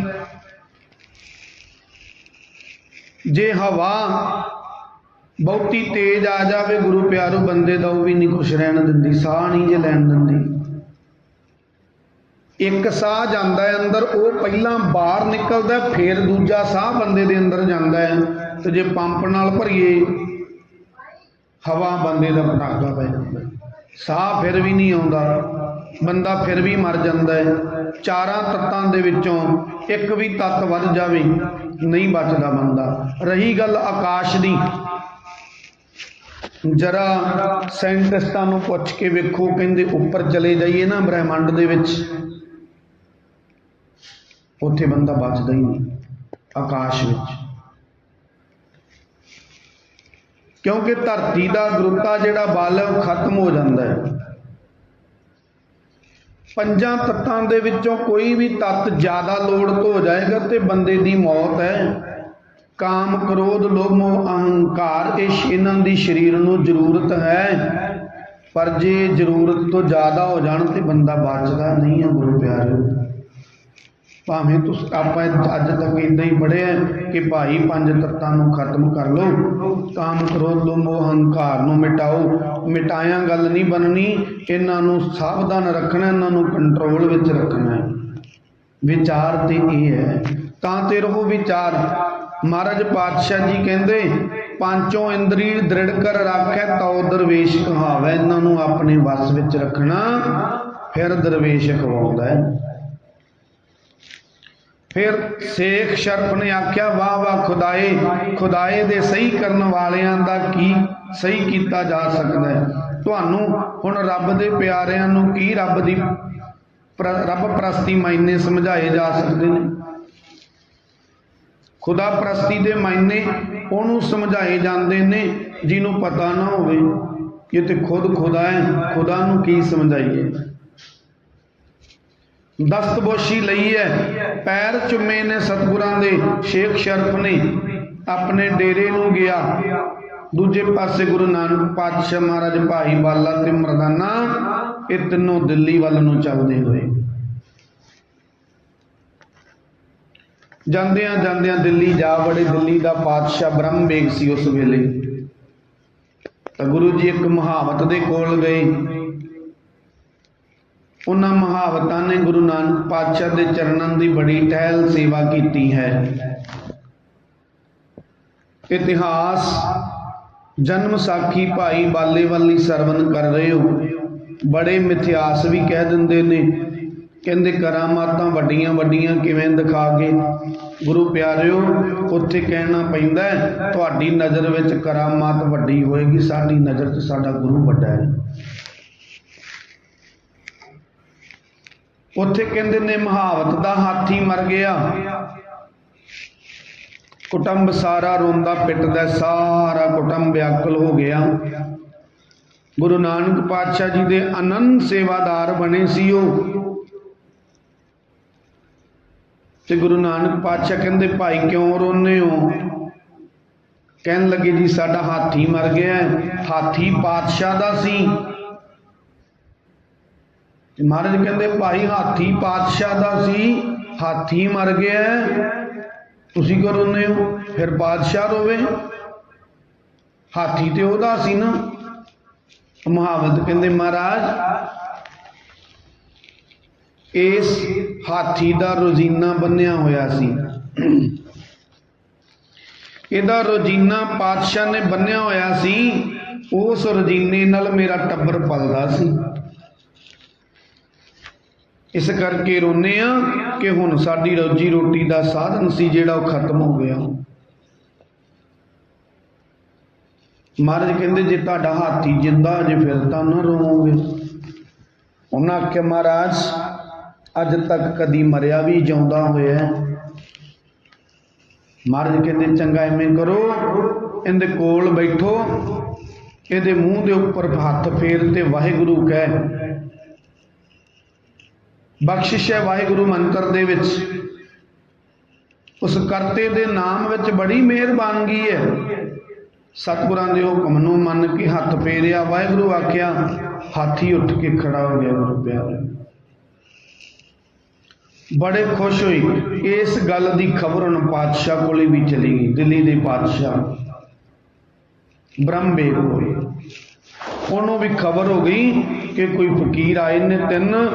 A: ਜੇ ਹਵਾ ਬਹੁਤੀ ਤੇਜ਼ ਆ ਜਾਵੇ, ਗੁਰੂ ਪਿਆਰੋ ਬੰਦੇ ਦਾ ਉਹ ਵੀ ਨਹੀਂ ਖੁਸ਼ ਰਹਿਣ ਦਿੰਦੀ, ਸਾਹ ਨਹੀਂ ਜੇ ਲੈਣ ਦਿੰਦੀ। ਇੱਕ ਸਾਹ ਜਾਂਦਾ ਹੈ ਅੰਦਰ, ਉਹ ਪਹਿਲਾਂ ਬਾਹਰ ਨਿਕਲਦਾ ਫਿਰ ਦੂਜਾ ਸਾਹ ਬੰਦੇ ਦੇ ਅੰਦਰ ਜਾਂਦਾ ਹੈ। ਤੇ ਜੇ ਪੰਪ ਨਾਲ ਭਰੀਏ, ਹਵਾ ਬੰਦੇ ਦਾ ਪਟਾਕਾ ਪੈ ਜਾਂਦਾ ਸਾਹ ਫਿਰ ਵੀ ਨਹੀਂ ਆਉਂਦਾ, ਬੰਦਾ ਫਿਰ ਵੀ ਮਰ ਜਾਂਦਾ ਹੈ। ਚਾਰਾਂ ਤੱਤਾਂ ਦੇ ਵਿੱਚੋਂ ਇੱਕ ਵੀ ਤੱਤ ਵੱਧ ਜਾਵੇ, ਨਹੀਂ ਬਚਦਾ ਬੰਦਾ। ਰਹੀ ਗੱਲ ਆਕਾਸ਼ ਦੀ। ਜਰਾ ਸਾਇੰਟਿਸਟਾਂ ਨੂੰ ਪੁੱਛ ਕੇ ਵੇਖੋ, ਕਹਿੰਦੇ ਉੱਪਰ ਚਲੇ ਜਾਈਏ ਨਾ ਬ੍ਰਹਿਮੰਡ ਦੇ ਵਿੱਚ। ਉੱਥੇ ਬੰਦਾ ਬਚਦਾ ਹੀ ਨਹੀਂ, ਆਕਾਸ਼ ਵਿੱਚ। ਕਿਉਂਕਿ ਧਰਤੀ ਦਾ ਗੁਰੂਤਾ ਜਿਹੜਾ ਬਲ ਹੈ, ਉਹ ਖਤਮ ਹੋ ਜਾਂਦਾ ਹੈ। ਪੰਜਾਂ ਤੱਤਾਂ ਦੇ ਵਿੱਚੋਂ ਕੋਈ ਵੀ ਤੱਤ ਜ਼ਿਆਦਾ ਲੋੜ ਤੋਂ ਹੋ ਜਾਏਗਾ ਤੇ ਬੰਦੇ ਦੀ ਮੌਤ ਹੈ। ਕਾਮ, ਕ੍ਰੋਧ, ਲੋਭ, ਮੋਹ, ਅਹੰਕਾਰ, ਇਹ ਇਹਨਾਂ ਦੀ ਸਰੀਰ ਨੂੰ ਜ਼ਰੂਰਤ ਹੈ। ਪਰ ਜੇ ਜ਼ਰੂਰਤ ਤੋਂ ਜ਼ਿਆਦਾ ਹੋ ਜਾਣ ਤੇ ਬੰਦਾ ਬਚਦਾ ਨਹੀਂ ਹੈ, ਗੁਰੂ ਪਿਆਰਿਓ। ਭਾਵੇਂ ਤੁਸੀਂ, ਆਪਾਂ ਅੱਜ ਤੱਕ ਇਦਾਂ ਹੀ ਪੜ੍ਹਿਆ ਕਿ ਭਾਈ ਪੰਜ ਤੱਤਾਂ ਨੂੰ ਖਤਮ ਕਰ ਲਓ ਕਾਮ ਕ੍ਰੋਧ ਲੋਭ ਮੋਹ ਹੰਕਾਰ ਨੂੰ ਮਿਟਾਓ। ਮਿਟਾਇਆ ਗੱਲ ਨਹੀਂ ਬਣਨੀ, ਇਹਨਾਂ ਨੂੰ ਸਾਵਧਾਨ ਰੱਖਣਾ, ਇਹਨਾਂ ਨੂੰ ਕੰਟਰੋਲ ਵਿੱਚ ਰੱਖਣਾ ਵਿਚਾਰ ਤੇ ਇਹ ਹੈ। ਤਾਂ ਤੇ ਰਹੋ ਵਿਚਾਰ। ਮਹਾਰਾਜ ਪਾਤਸ਼ਾਹ ਜੀ ਕਹਿੰਦੇ, ਪੰਚੋਂ ਇੰਦਰੀ ਦ੍ਰਿੜ ਕਰ ਰੱਖੈ ਤਉ ਦਰਵੇਸ਼ ਕਹਾਵੇ। ਇਹਨਾਂ ਨੂੰ ਆਪਣੇ ਵਸ ਵਿੱਚ ਰੱਖਣਾ, ਫਿਰ ਦਰਵੇਸ਼ ਖਵਾਉਂਦਾ ਹੈ। ਫਿਰ ਸੇਖ ਸ਼ਰਫ ਨੇ ਆਖਿਆ, ਵਾਹ ਵਾਹ, ਖੁਦਾਏ ਖੁਦਾਏ ਦੇ ਸਹੀ ਕਰਨ ਵਾਲਿਆਂ ਦਾ ਕੀ ਸਹੀ ਕੀਤਾ ਜਾ ਸਕਦਾ ਹੈ? ਤੁਹਾਨੂੰ ਹੁਣ ਰੱਬ ਦੇ ਪਿਆਰਿਆਂ ਨੂੰ ਕੀ ਰੱਬ ਦੀ ਰੱਬ ਪ੍ਰਸਤੀ ਮਾਇਨੇ ਸਮਝਾਏ ਜਾ ਸਕਦੇ ਨੇ? ਖੁਦਾ ਪ੍ਰਸਤੀ ਦੇ ਮਾਇਨੇ ਉਹਨੂੰ ਸਮਝਾਏ ਜਾਂਦੇ ਨੇ ਜਿਹਨੂੰ ਪਤਾ ਨਾ ਹੋਵੇ ਕਿ ਤੇ ਖੁਦ ਖੁਦਾ ਹੈ। ਖੁਦਾ ਨੂੰ ਕੀ ਸਮਝਾਈਏ? ਦਸਤਬੋਸ਼ੀ ਲਈ ਹੈ। ਪੈਰ ਚੁੰਮੇ ਨੇ ਸਤਿਗੁਰਾਂ ਦੇ, ਸ਼ੇਖ ਸ਼ਰਫ ਨੇ। ਆਪਣੇ ਡੇਰੇ ਨੂੰ ਗਿਆ। ਦੂਜੇ ਪਾਸੇ ਗੁਰੂ ਨਾਨਕ ਪਾਤਸ਼ਾਹ ਮਹਾਰਾਜ ਭਾਈ ਬਾਲਾ ਤੇ ਮਰਦਾਨਾ ਇਹ ਤਿੰਨੋਂ ਦਿੱਲੀ ਵੱਲ ਨੂੰ ਚੱਲਦੇ ਹੋਏ। ਜਾਂਦਿਆਂ ਜਾਂਦਿਆਂ ਦਿੱਲੀ ਜਾ ਵੜੇ। ਦਿੱਲੀ ਦਾ ਪਾਤਸ਼ਾਹ ਬ੍ਰਹਮ ਬੇਗ ਸੀ ਉਸ ਵੇਲੇ। ਤਾਂ ਗੁਰੂ ਜੀ ਇੱਕ ਮਹਾਵਤ ਦੇ ਕੋਲ ਗਏ। ਉਹਨਾਂ ਮਹਾਵਤਾਂ ਨੇ ਗੁਰੂ ਨਾਨਕ ਪਾਤਸ਼ਾਹ ਦੇ ਚਰਨਾਂ ਦੀ ਬੜੀ ਟਹਿਲ ਸੇਵਾ ਕੀਤੀ ਹੈ। ਇਤਿਹਾਸ, ਜਨਮ ਸਾਖੀ ਭਾਈ ਬਾਲੇ ਵਾਲੀ ਸਰਵਨ ਕਰ ਰਹੇ ਹੋ। ਬੜੇ ਮਿਥਿਆਸ ਵੀ ਕਹਿ ਦਿੰਦੇ ਨੇ। ਕਹਿੰਦੇ ਕਰਾਮਾਤਾਂ ਵੱਡੀਆਂ ਵੱਡੀਆਂ ਕਿਵੇਂ ਦਿਖਾ ਕੇ। ਗੁਰੂ ਪਿਆਰਿਓ, ਉੱਥੇ ਕਹਿਣਾ ਪੈਂਦਾ ਤੁਹਾਡੀ ਨਜ਼ਰ ਵਿੱਚ ਕਰਾਮਾਤ ਵੱਡੀ ਹੋਏਗੀ, ਸਾਡੀ ਨਜ਼ਰ 'ਚ ਸਾਡਾ ਗੁਰੂ ਵੱਡਾ ਹੈ। ਉੱਥੇ ਕਹਿੰਦੇ ਨੇ ਮਹਾਵਤ ਦਾ ਹਾਥੀ ਮਰ ਗਿਆ। ਕੁਟੰਬ ਸਾਰਾ ਰੋਂਦਾ ਪਿੱਟਦਾ, ਸਾਰਾ ਕੁਟੰਬ ਵਿਆਕਲ ਹੋ ਗਿਆ। ਗੁਰੂ ਨਾਨਕ ਪਾਤਸ਼ਾਹ ਜੀ ਦੇ ਅਨੰਦ ਸੇਵਾਦਾਰ ਬਣੇ ਸੀ ਉਹ। ਤੇ ਗੁਰੂ ਨਾਨਕ ਪਾਤਸ਼ਾਹ ਕਹਿੰਦੇ, ਭਾਈ ਕਿਉਂ ਰੋਨੇ ਹੋ? ਕਹਿਣ ਲੱਗੇ, ਜੀ, ਸਾਡਾ ਹਾਥੀ ਮਰ ਗਿਆ ਹਾਥੀ ਪਾਤਸ਼ਾਹ ਦਾ ਸੀ। ਤੇ ਮਹਾਰਾਜ ਕਹਿੰਦੇ, ਭਾਈ ਹਾਥੀ ਪਾਤਸ਼ਾਹ ਦਾ ਸੀ, ਹਾਥੀ ਮਰ ਗਿਆ ਤੁਸੀਂ ਕਿਉਂ ਰੋਨੇ ਹੋ? ਫਿਰ ਬਾਦਸ਼ਾਹ ਰੋਵੇ। ਹਾਥੀ ਤੇ ਉਹਦਾ ਸੀ ਨਾ। ਮਹਾਵਤ ਕਹਿੰਦੇ, ਮਹਾਰਾਜ, ਇਸ ਹਾਥੀ ਦਾ ਰੋਜ਼ੀਨਾ ਬੰਨਿਆ ਹੋਇਆ ਸੀ। ਇਹਦਾ ਰੋਜ਼ੀਨਾ ਪਾਤਸ਼ਾਹ ਨੇ ਬੰਨਿਆ ਹੋਇਆ ਸੀ। ਉਸ ਰੋਜ਼ੀਨੇ ਨਾਲ ਮੇਰਾ ਟੱਬਰ ਪਲਦਾ ਸੀ। ਇਸ ਕਰਕੇ ਰੋਨੇ ਆ ਕਿ ਹੁਣ ਸਾਡੀ ਰੋਜੀ ਰੋਟੀ ਦਾ ਸਾਧਨ ਸੀ ਜਿਹੜਾ ਉਹ ਖਤਮ ਹੋ ਗਿਆ ਮਹਾਰਾਜ ਕਹਿੰਦੇ, ਜੇ ਤੁਹਾਡਾ ਹਾਥੀ ਜਿੰਦਾ ਜੇ ਫਿਰ ਤਾਂ ਨਾ ਰੋਵੋਗੇ ਉਹਨਾਂ ਆਖਿਆ, ਮਹਾਰਾਜ, ਅੱਜ ਤੱਕ ਕਦੀ ਮਰਿਆ ਵੀ ਜਿਉਂਦਾ ਹੋਇਆ ਹੈ। ਮਹਾਰਾਜ ਕਹਿੰਦੇ, ਚੰਗਾ ਐਵੇਂ ਕਰੋ, ਇਹਦੇ ਕੋਲ ਬੈਠੋ, ਇਹਦੇ ਮੂੰਹ ਦੇ ਉੱਪਰ ਹੱਥ ਫੇਰ ਤੇ ਵਾਹਿਗੁਰੂ ਕਹਿ ਬਖਸ਼ਿਸ਼ ਹੈ ਵਾਹਿਗੁਰੂ ਮੰਤਰ ਦੇ ਵਿੱਚ। ਉਸ ਕਰਤੇ ਦੇ ਨਾਮ ਵਿੱਚ ਬੜੀ ਮਿਹਰਬਾਨੀ ਹੈ। ਸਤਿਗੁਰਾਂ ਦੇ ਹੁਕਮ ਨੂੰ ਮੰਨ ਕੇ ਹੱਥ ਫੇਰਿਆ, ਵਾਹਿਗੁਰੂ ਆਖਿਆ, ਹਾਥੀ ਉੱਠ ਕੇ ਖੜਾ ਹੋ ਗਿਆ ਗੁਰੂ ਪਿਆਰੇ। ਬੜੇ ਖੁਸ਼ ਹੋਈ। ਇਸ ਗੱਲ ਦੀ ਖਬਰ ਹੁਣ ਪਾਤਸ਼ਾਹ ਕੋਲੇ ਵੀ ਚਲੀ ਗਈ, ਦਿੱਲੀ ਦੇ ਪਾਤਸ਼ਾਹ। ਬ੍ਰਹਮ ਬੇਗ ਹੋਏ ਉਹਨੂੰ ਵੀ ਖਬਰ ਹੋ ਗਈ ਕਿ ਕੋਈ ਫਕੀਰ ਆਏ ਨੇ ਤਿੰਨ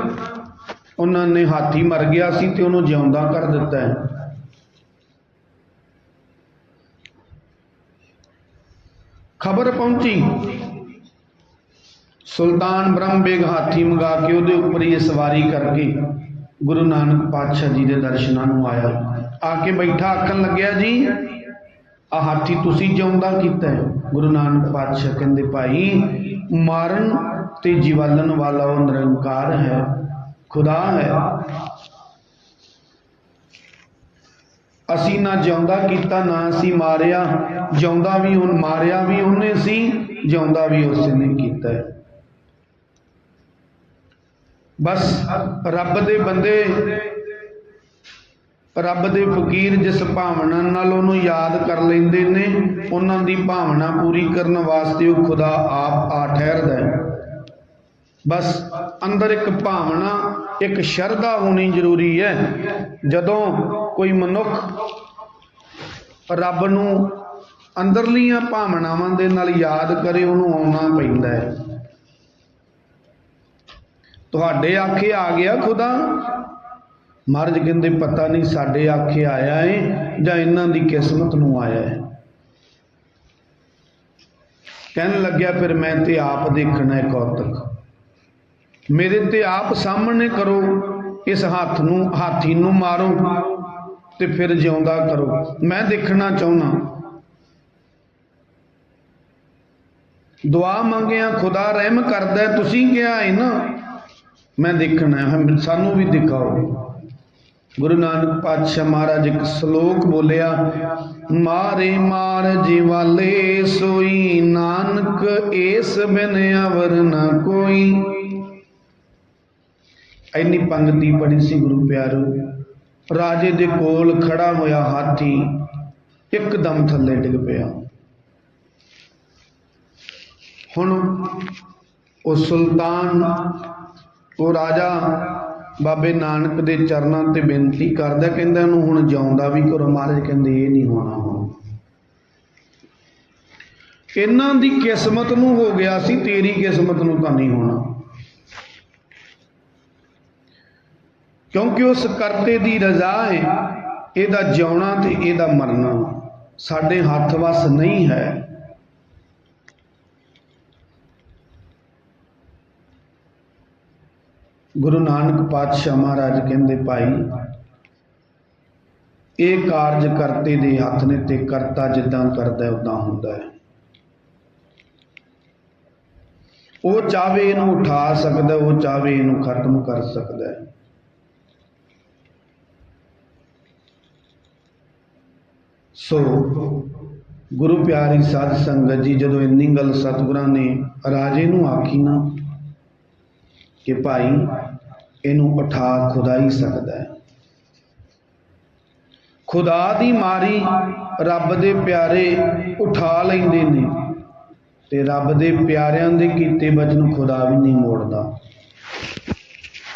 A: ਉਹਨਾਂ ਨੇ ਹਾਥੀ ਮਰ ਗਿਆ ਸੀ ਤੇ ਉਹਨੂੰ ਜਿਉਂਦਾ ਕਰ ਦਿੱਤਾ ਹੈ। ਖਬਰ ਪਹੁੰਚੀ। ਸੁਲਤਾਨ ਬ੍ਰਹਮ ਬੇਗ ਹਾਥੀ ਮੰਗਾ ਕੇ ਉਹਦੇ ਉੱਪਰ ਇਹ ਸਵਾਰੀ ਕਰਕੇ ਗੁਰੂ ਨਾਨਕ ਪਾਤਸ਼ਾਹ ਜੀ ਦੇ ਦਰਸ਼ਨਾਂ ਨੂੰ ਆਇਆ। ਆ ਕੇ ਬੈਠਾ ਆਖਣ ਲੱਗਿਆ, ਜੀ, ਆ ਹਾਥੀ ਤੁਸੀਂ ਜਿਉਂਦਾ ਕੀਤਾ ਹੈ? ਗੁਰੂ ਨਾਨਕ ਪਾਤਸ਼ਾਹ ਕਹਿੰਦੇ, ਭਾਈ, ਮਾਰਨ ਤੇ ਜੀਵਾਲਣ ਵਾਲਾ ਉਹ ਨਿਰੰਕਾਰ ਹੈ। ਖੁਦਾ ਹੈ। ਅਸੀਂ ਨਾ ਜਿਉਂਦਾ ਕੀਤਾ, ਨਾ ਅਸੀਂ ਮਾਰਿਆ। ਜਿਉਂਦਾ ਵੀ ਹੁਣ ਮਾਰਿਆ ਵੀ ਉਹਨੇ ਸੀ, ਜਿਉਂਦਾ ਵੀ ਉਸਨੇ ਕੀਤਾ ਹੈ। ਬਸ ਰੱਬ ਦੇ ਬੰਦੇ, ਰੱਬ ਦੇ ਫਕੀਰ ਜਿਸ ਭਾਵਨਾ ਨਾਲ ਉਹਨੂੰ ਯਾਦ ਕਰ ਲੈਂਦੇ ਨੇ, ਉਹਨਾਂ ਦੀ ਭਾਵਨਾ ਪੂਰੀ ਕਰਨ ਵਾਸਤੇ ਉਹ ਖੁਦਾ ਆਪ ਆ ਠਹਿਰਦਾ ਹੈ। ਬਸ ਅੰਦਰ ਇੱਕ ਭਾਵਨਾ, ਇੱਕ ਸ਼ਰਧਾ ਹੋਣੀ ਜ਼ਰੂਰੀ ਹੈ। ਜਦੋਂ ਕੋਈ ਮਨੁੱਖ ਰੱਬ ਨੂੰ ਅੰਦਰਲੀਆਂ ਭਾਵਨਾਵਾਂ ਦੇ ਨਾਲ ਯਾਦ ਕਰੇ, ਉਹਨੂੰ ਆਉਣਾ ਪੈਂਦਾ ਹੈ। ਤੁਹਾਡੇ ਆਖੇ ਆ ਗਿਆ ਖੁਦਾ। ਮਹਾਰਾਜ ਕਹਿੰਦੇ, ਪਤਾ ਨਹੀਂ ਸਾਡੇ ਆਖੇ ਆਇਆ ਏ ਜਾਂ ਇਹਨਾਂ ਦੀ ਕਿਸਮਤ ਨੂੰ ਆਇਆ ਹੈ ਕਹਿਣ ਲੱਗਿਆ, ਫਿਰ ਮੈਂ ਤੇ ਆਪ ਦੇਖਣਾ ਹੈ ਕੌਤਕ। ਮੇਰੇ ਤੇ ਆਪ ਸਾਹਮਣੇ ਕਰੋ, ਇਸ ਹੱਥ ਨੂੰ, ਹਾਥੀ ਨੂੰ ਮਾਰੋ ਤੇ ਫਿਰ ਜਿਉਂਦਾ ਕਰੋ। ਮੈਂ ਦੇਖਣਾ ਚਾਹੁੰਦਾ। ਦੁਆ ਮੰਗਿਆ, ਖੁਦਾ ਰਹਿਮ ਕਰਦਾ, ਤੁਸੀਂ ਕਿਹਾ ਹੈ ਨਾ? ਮੈਂ ਦੇਖਣਾ ਸਾਨੂੰ ਵੀ ਦਿਖਾਓ। ਗੁਰੂ ਨਾਨਕ ਪਾਤਸ਼ਾਹ ਮਹਾਰਾਜ ਇੱਕ ਸ਼ਲੋਕ ਬੋਲਿਆ, ਮਾਰੇ ਮਾਰ ਜਿਵਾਲੇ ਸੋਈ, ਨਾਨਕ ਏਸ ਬਿਨ ਅਵਰ ਨਾ ਕੋਈ। ਐਨੀ ਪੰਗਤੀ ਪੜੀ ਸੀ ਗੁਰੂ ਪਿਆਰੋ। ਰਾਜੇ ਦੇ ਕੋਲ ਖੜਾ ਹੋਇਆ ਹਾਥੀ ਇੱਕਦਮ ਥੱਲੇ ਡਿੱਗ ਪਿਆ। ਹੁਣ ਉਹ ਸੁਲਤਾਨ, ਉਹ ਰਾਜਾ ਬਾਬੇ ਨਾਨਕ ਦੇ ਚਰਨਾਂ ਤੇ ਬੇਨਤੀ ਕਰਦਾ, ਕਹਿੰਦਾ ਇਹਨੂੰ ਹੁਣ ਜਿਉਂਦਾ ਵੀ ਕਰੋ, ਮਹਾਰਾਜ ਕਹਿੰਦੇ ਇਹ ਨਹੀਂ ਹੋਣਾ ਹੁਣ। ਇਹਨਾਂ ਦੀ ਕਿਸਮਤ ਨੂੰ ਹੋ ਗਿਆ ਸੀ, ਤੇਰੀ ਕਿਸਮਤ ਨੂੰ ਤਾਂ ਨਹੀਂ ਹੋਣਾ। ਕਿਉਂਕਿ ਉਸ ਕਰਤੇ ਦੀ ਰਜ਼ਾ ਹੈ ਇਹਦਾ ਜਿਉਣਾ ਤੇ ਇਹਦਾ ਮਰਨਾ। ਸਾਡੇ ਹੱਥ ਵਸ ਨਹੀਂ ਹੈ। ਗੁਰੂ ਨਾਨਕ ਪਾਤਸ਼ਾਹ ਮਹਾਰਾਜ ਕਹਿੰਦੇ, ਭਾਈ, ਇਹ ਕਾਰਜ ਕਰਤੇ ਦੇ ਹੱਥ ਨੇ ਤੇ ਕਰਤਾ ਜਿੱਦਾਂ ਕਰਦਾ ਉਦਾਂ ਹੁੰਦਾ ਹੈ। ਉਹ ਚਾਵੇ ਇਹਨੂੰ ਉਠਾ ਸਕਦਾ ਉਹ ਚਾਵੇ ਇਹਨੂੰ ਖਤਮ ਕਰ ਸਕਦਾ ਹੈ। ਸੋ ਗੁਰੂ ਪਿਆਰੀ ਸਾਧ ਸੰਗਤ ਜੀ, ਜਦੋਂ ਇੰਨੀ ਗੱਲ ਸਤਿਗੁਰਾਂ ਨੇ ਰਾਜੇ ਨੂੰ ਆਖੀ ਨਾ ਕਿ ਭਾਈ, ਇਹਨੂੰ ਉਠਾ ਖੁਦਾ ਹੀ ਸਕਦਾ ਹੈ। ਖੁਦਾ ਦੀ ਮਾਰੀ ਰੱਬ ਦੇ ਪਿਆਰੇ ਉਠਾ ਲੈਂਦੇ ਨੇ ਤੇ ਰੱਬ ਦੇ ਪਿਆਰਿਆਂ ਦੇ ਕੀਤੇ ਬਚਨ ਖੁਦਾ ਵੀ ਨਹੀਂ ਮੋੜਦਾ,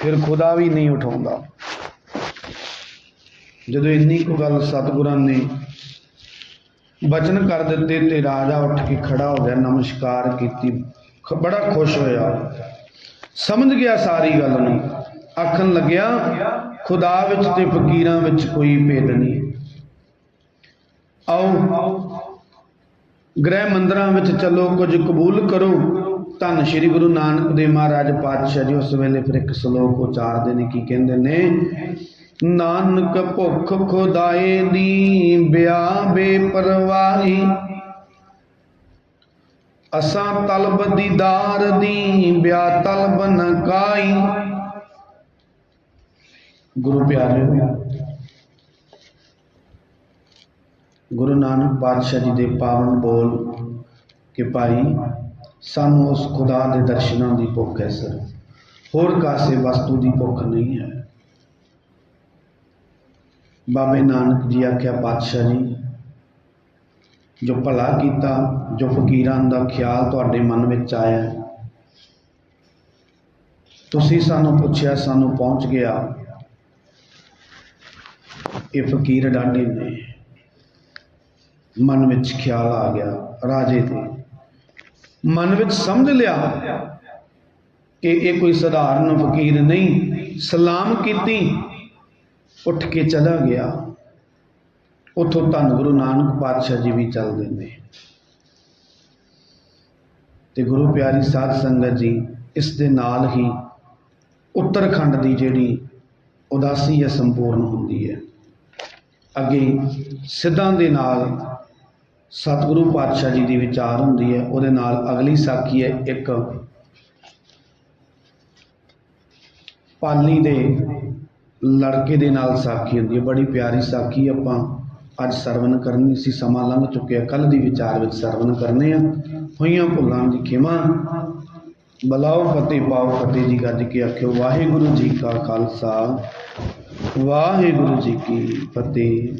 A: ਫਿਰ ਖੁਦਾ ਵੀ ਨਹੀਂ ਉਠਾਉਂਦਾ। ਜਦੋਂ ਇੰਨੀ ਕੁ ਗੱਲ ਸਤਿਗੁਰਾਂ ਨੇ ਬਚਨ ਕਰ ਦਿੱਤੇ ਤੇ ਰਾਜਾ ਉੱਠ ਕੇ ਖੜਾ ਹੋ ਗਿਆ, ਨਮਸਕਾਰ ਕੀਤੀ। ਬੜਾ ਖੁਸ਼ ਹੋਇਆ। ਸਮਝ ਗਿਆ ਸਾਰੀ ਗੱਲ ਨੂੰ। ਆਖਣ ਲੱਗਿਆ, ਖੁਦਾ ਵਿੱਚ ਤੇ ਫਕੀਰਾਂ ਵਿੱਚ ਕੋਈ ਭੇਦ ਨਹੀਂ। ਆਓ, ਗ੍ਰਹਿ ਮੰਦਰਾਂ ਵਿੱਚ ਚੱਲੋ, ਕੁਝ ਕਬੂਲ ਕਰੋ। ਧੰਨ ਸ਼੍ਰੀ ਗੁਰੂ ਨਾਨਕ ਦੇਵ ਮਹਾਰਾਜ ਪਾਤਸ਼ਾਹ ਜੀ, ਉਸ ਵੇਲੇ ਫਿਰ ਇੱਕ ਸ਼ਲੋਕ ਉਚਾਰਦੇ ਨੇ, ਕੀ ਕਹਿੰਦੇ ਨੇ ਨਾਨਕ ਭੁੱਖ ਖੁਦਾਏ ਦੀ ਬਿਆ ਬੇਪਰਵਾਹੀ। ਅਸਾਂ ਤਲਬ ਦੀਦਾਰ ਦੀ ਬਿਆ ਤਲਬ ਨ ਗੁਰੂ ਪਿਆਰਿਓ ਗੁਰੂ ਨਾਨਕ ਪਾਤਸ਼ਾਹ ਜੀ ਦੇ ਪਾਵਨ ਬੋਲ ਕਿ ਭਾਈ, ਸਾਨੂੰ ਉਸ ਖੁਦਾ ਦੇ ਦਰਸ਼ਨਾਂ ਦੀ ਭੁੱਖ ਹੈ, ਸਰ। ਹੋਰ ਕਾਸੇ ਵਸਤੂ ਦੀ ਭੁੱਖ ਨਹੀਂ ਹੈ। ਬਾਬੇ ਨਾਨਕ ਜੀ ਆਖਿਆ ਪਾਤਸ਼ਾਹ ਜੀ, ਜੋ ਭਲਾ ਕੀਤਾ, ਜੋ ਫਕੀਰਾਂ ਦਾ ਖਿਆਲ ਤੁਹਾਡੇ ਮਨ ਵਿੱਚ ਆਇਆ ਤੁਸੀਂ ਸਾਨੂੰ ਪੁੱਛਿਆ, ਸਾਨੂੰ ਪਹੁੰਚ ਗਿਆ, ਇਹ ਫਕੀਰ ਡਾਡੇ ਨੇ ਮਨ ਵਿੱਚ ਖਿਆਲ ਆ ਗਿਆ, ਰਾਜੇ ਦੇ ਮਨ ਵਿੱਚ ਸਮਝ ਲਿਆ ਕਿ ਇਹ ਕੋਈ ਸਧਾਰਨ ਫਕੀਰ ਨਹੀਂ, ਸਲਾਮ ਕੀਤੀ ਉੱਠ ਕੇ ਚਲਾ ਗਿਆ। ਉਥੋਂ ਧੰਨ ਗੁਰੂ ਨਾਨਕ ਪਾਤਸ਼ਾਹ ਜੀ ਵੀ ਚੱਲਦੇ ਨੇ ਤੇ ਗੁਰੂ ਪਿਆਰੀ ਸਾਧ ਸੰਗਤ ਜੀ, ਇਸ ਦੇ ਨਾਲ ਹੀ ਉੱਤਰਖੰਡ ਦੀ ਜਿਹੜੀ ਉਦਾਸੀ ਹੈ ਸੰਪੂਰਨ ਹੁੰਦੀ ਹੈ। ਅੱਗੇ ਸਿੱਧਾਂ ਦੇ ਨਾਲ ਸਤਿਗੁਰੂ ਪਾਤਸ਼ਾਹ ਜੀ ਦੀ ਵਿਚਾਰ ਹੁੰਦੀ ਹੈ, ਉਹਦੇ ਨਾਲ ਅਗਲੀ ਸਾਖੀ ਹੈ ਇੱਕ ਪਾਲੀ ਦੇ ਲੜਕੇ ਦੇ ਨਾਲ ਸਾਖੀ ਹੁੰਦੀ ਹੈ, ਬੜੀ ਪਿਆਰੀ ਸਾਖੀ ਆਪਾਂ ਅੱਜ ਸਰਵਨ ਕਰਨੀ ਸੀ ਸਮਾਂ ਲੰਘ ਚੁੱਕਿਆ ਕੱਲ ਦੀ ਵਿਚਾਰ ਵਿੱਚ ਸਰਵਨ ਕਰਨੇ ਆ। ਹੋਈਆਂ ਭੁੱਲਾਂ ਦੀ ਖਿਮਾ। ਬਲਾਓ ਫਤਿਹ, ਪਾਓ ਫਤਿਹ ਜੀ, ਗੱਜ ਕੇ ਆਖਿਓ, ਵਾਹਿਗੁਰੂ ਜੀ ਕਾ ਖਾਲਸਾ, ਵਾਹਿਗੁਰੂ ਜੀ ਕੀ ਫਤਿਹ।